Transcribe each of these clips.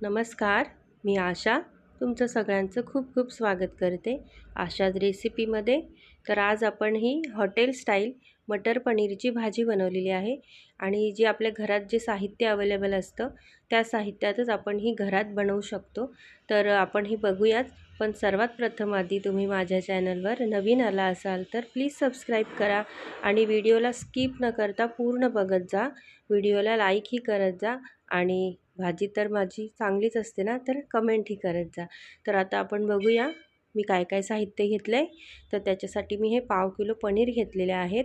नमस्कार मी आशा. तुमचं सगळ्यांचं खूप खूप स्वागत करते आशाज रेसिपीमध्ये. तर आज आपण ही हॉटेल स्टाईल मटर पनीरची भाजी बनवलेली आहे आणि जी आपल्या घरात जे साहित्य अवेलेबल असतं त्या साहित्यातच आपण ही घरात बनवू शकतो. तर आपण ही बघूयाच पण सर्वात प्रथम आधी तुम्ही माझ्या चॅनलवर नवीन आला असाल तर प्लीज सबस्क्राईब करा आणि व्हिडिओला स्किप न करता पूर्ण बघत जा. व्हिडिओला लाईकही करत जा आणि भाजी तर माझी चांगलीच असते ना तर कमेंटही करत जा. तर आता आपण बघूया मी काय काय साहित्य घेतलं आहे तर त्याच्यासाठी मी हे पाव किलो पनीर घेतलेले आहेत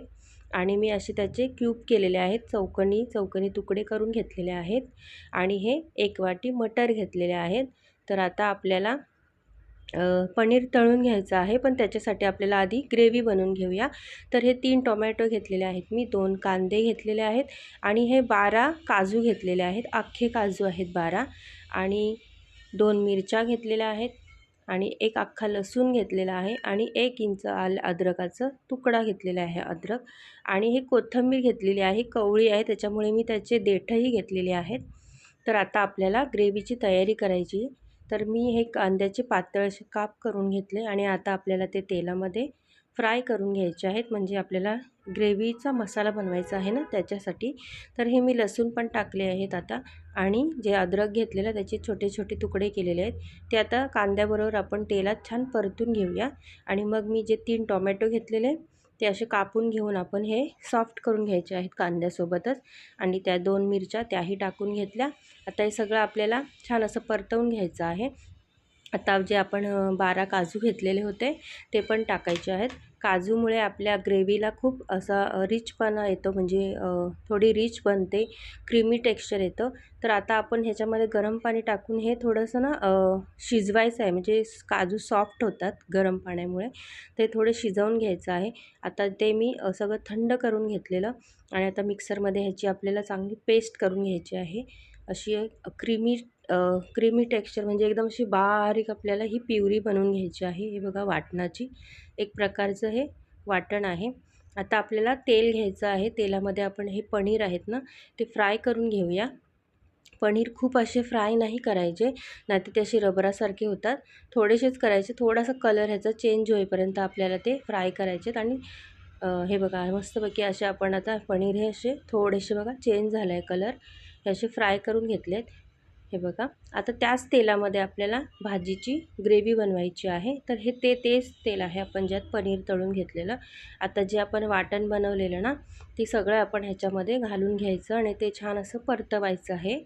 आणि मी असे त्याचे क्यूब केलेले आहेत चौकनी चौकनी तुकडे करून घेतलेले आहेत. आणि हे एक वाटी मटर घेतलेले आहेत. तर आता आपल्याला पनीर तळून घ्यायचं आहे पण त्याच्यासाठी आपल्याला आधी ग्रेव्ही बनवून घेऊया. तर हे तीन टोमॅटो घेतलेले आहेत मी दोन कांदे घेतलेले आहेत आणि हे बारा काजू घेतलेले आहेत अख्खे काजू आहेत बारा. आणि दोन मिरच्या घेतलेल्या आहेत आणि एक अख्खा लसूण घेतलेला आहे आणि एक इंच आल अद्रकाचं तुकडा घेतलेला आहे अद्रक. आणि हे कोथिंबीर घेतलेली आहे कवळी आहे त्याच्यामुळे मी त्याचे देठही घेतलेले आहेत. तर आता आपल्याला ग्रेव्हीची तयारी करायची तर मी हे कांद्याचे पातळ असे काप करून घेतले आणि आता आपल्याला ते तेलामध्ये फ्राय करून घ्यायचे आहेत. म्हणजे आपल्याला ग्रेव्हीचा मसाला बनवायचा आहे ना त्याच्यासाठी. तर हे मी लसूण पण टाकले आहेत आता आणि जे अद्रक घेतलेलं त्याचे छोटे छोटे तुकडे केलेले आहेत. ते आता कांद्याबरोबर आपण तेलात छान परतून घेऊया. आणि मग मी जे तीन टोमॅटो घेतलेले ते असे कापून घेऊन आपण हे सॉफ्ट करून घ्यायचे आहेत कांद्यासोबतच. आणि त्या दोन मिरच्या त्याही टाकून घेतल्या. आता हे सगळं आपल्याला छान असं परतवून घ्यायचं आहे. आता जे आपण बारा काजू घेतलेले होते ते पण टाकायचे आहेत. काजूमुळे आपल्या ग्रेव्हीला खूप असा रिचपणा येतो. म्हणजे थोडी रिच बनते क्रीमी टेक्स्चर येतं. तर आता आपण ह्याच्यामध्ये गरम पाणी टाकून हे थोडंसं ना शिजवायचं आहे. म्हणजे काजू सॉफ्ट होतात गरम पाण्यामुळे. ते थोडे शिजवून घ्यायचं आहे. आता ते मी सगळं थंड करून घेतलेलं आणि आता मिक्सरमध्ये ह्याची आपल्याला चांगली पेस्ट करून घ्यायची आहे. अशी क्रीमी क्रीमी टेक्स्चर म्हणजे एकदम अशी बारीक आपल्याला ही प्युरी बनवून घ्यायची आहे. हे बघा वाटणाची एक प्रकारचं हे वाटण आहे. आता आपल्याला तेल घ्यायचं आहे. तेलामध्ये आपण हे पनीर आहेत ना ते फ्राय करून घेऊया. पनीर खूप असे फ्राय नाही करायचे नाहीतर ते असे रबरासारखे होतात. थोडेसेच करायचे थोडासा कलर ह्याचा चेंज होईपर्यंत आपल्याला ते फ्राय करायचे आणि हे बघा मस्तपैकी असे आपण आता पनीर हे असे थोडेसे बघा चेंज झालं आहे कलर हे असे फ्राय करून घेतलेत. हे बघा. आता त्याच तेलामध्ये आपल्याला भाजीची ग्रेव्ही बनवायची आहे. तर हे ते तेच तेल आहे आपण ज्यात पनीर तळून घेतलेलं. आता जे आपण वाटण बनवलेलं ना ते सगळं आपण ह्याच्यामध्ये घालून घ्यायचं आणि ते छान असं परतवायचं आहे.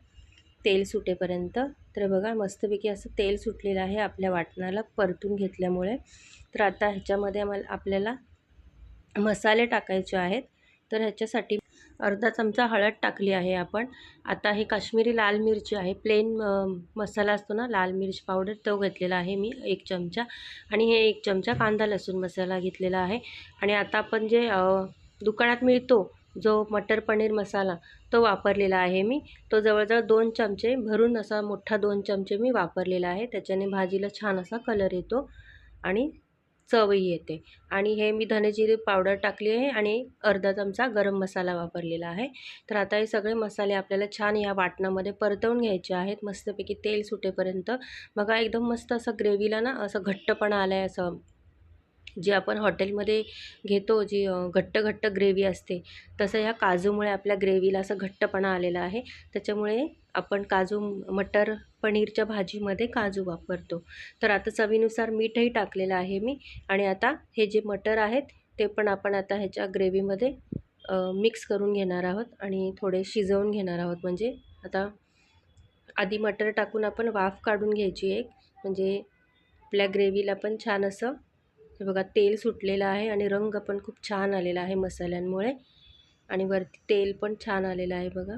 तेल सुटेपर्यंत. तर बघा मस्तपैकी असं तेल सुटलेलं आहे आपल्या वाटणाला परतून घेतल्यामुळे. तर आता ह्याच्यामध्ये आम्हाला आपल्याला मसाले टाकायचे आहेत. तर ह्याच्यासाठी अर्धा चमचा हळद टाकली आहे आपण. आता हे काश्मीरी लाल मिरची आहे. प्लेन मसाला असतो ना लाल मिरची पावडर तो घेतलेला आहे मी एक चमचा. आणि हे एक चमचा कांदा लसूण मसाला घेतलेला आहे. आणि आता आपण जे दुकानात मिळतो जो मटर पनीर मसाला तो वापरलेला आहे मी. तो जवळजवळ दोन चमचे भरून असा मोठा दोन चमचे मी वापरलेला आहे. त्याच्याने भाजीला छान असा कलर येतो. आणि चवही येते. आणि हे मी धनेजिरे पावडर टाकली आहे आणि अर्धा चमचा गरम मसाला वापरलेला आहे. तर आता हे सगळे मसाले आपल्याला छान या वाटणामध्ये परतवून घ्यायचे आहेत. मस्तपैकी तेल सुटेपर्यंत. बघा एकदम मस्त असं ग्रेव्हीला ना असं घट्टपणा आला आहे असं. जे आपण हॉटेलमध्ये घेतो जी घट्ट घट्ट ग्रेव्ही असते तसं ह्या काजूमुळे आपल्या ग्रेव्हीला असं घट्टपणा आलेला आहे. त्याच्यामुळे आपण काजू मटर पनीरच्या भाजीमध्ये काजू वापरतो. तर आता चवीनुसार मीठही टाकलेलं आहे मी आणि आता हे जे मटर आहेत ते पण आपण आता ह्याच्या ग्रेव्हीमध्ये मिक्स करून घेणार आहोत आणि थोडे शिजवून घेणार आहोत. म्हणजे आता आधी मटर टाकून आपण वाफ काढून घ्यायची एक म्हणजे आपल्या ग्रेव्हीला पण छान असं हे बघा तेल सुटलेलं आहे आणि रंग पण खूप छान आलेला आहे मसाल्यांमुळे. आणि वरती तेल पण छान आलेलं आहे बघा.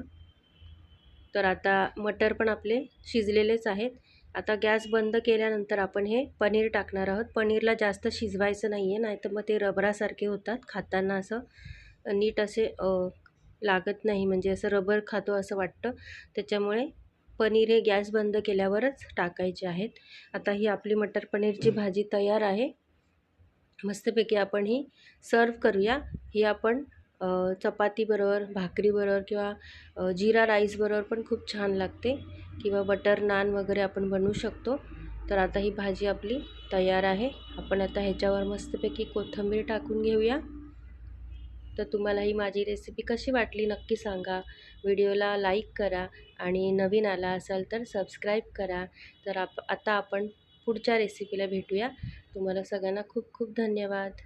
तर आता मटर पण आपले शिजलेलेच आहेत. आता गॅस बंद केल्यानंतर आपण हे पनीर टाकणार आहोत. पनीरला जास्त शिजवायचं नाही आहे नाहीतर मग ते रबरासारखे होतात खाताना असं. नीट असे लागत नाही म्हणजे असं रबर खातो असं वाटतं. त्याच्यामुळे पनीर हे गॅस बंद केल्यावरच टाकायचे आहेत. आता ही आपली मटर पनीरची भाजी तयार आहे. मस्तपैकी आपण ही सर्व करूया. ही आपण चपातीबरोबर भाकरीबरोबर किंवा जिरा राईसबरोबर पण खूप छान लागते किंवा बटर नान वगैरे आपण बनवू शकतो. तर आता ही भाजी आपली तयार आहे. आपण आता ह्याच्यावर मस्तपैकी कोथिंबीर टाकून घेऊया. तर तुम्हाला ही माझी रेसिपी कशी वाटली नक्की सांगा. व्हिडिओला लाईक करा आणि नवीन आला असाल तर सबस्क्राईब करा. तर आप आता आपण पुढच्या रेसिपीला भेटूया. तुम्हाला सगळ्यांना खूप खूप धन्यवाद.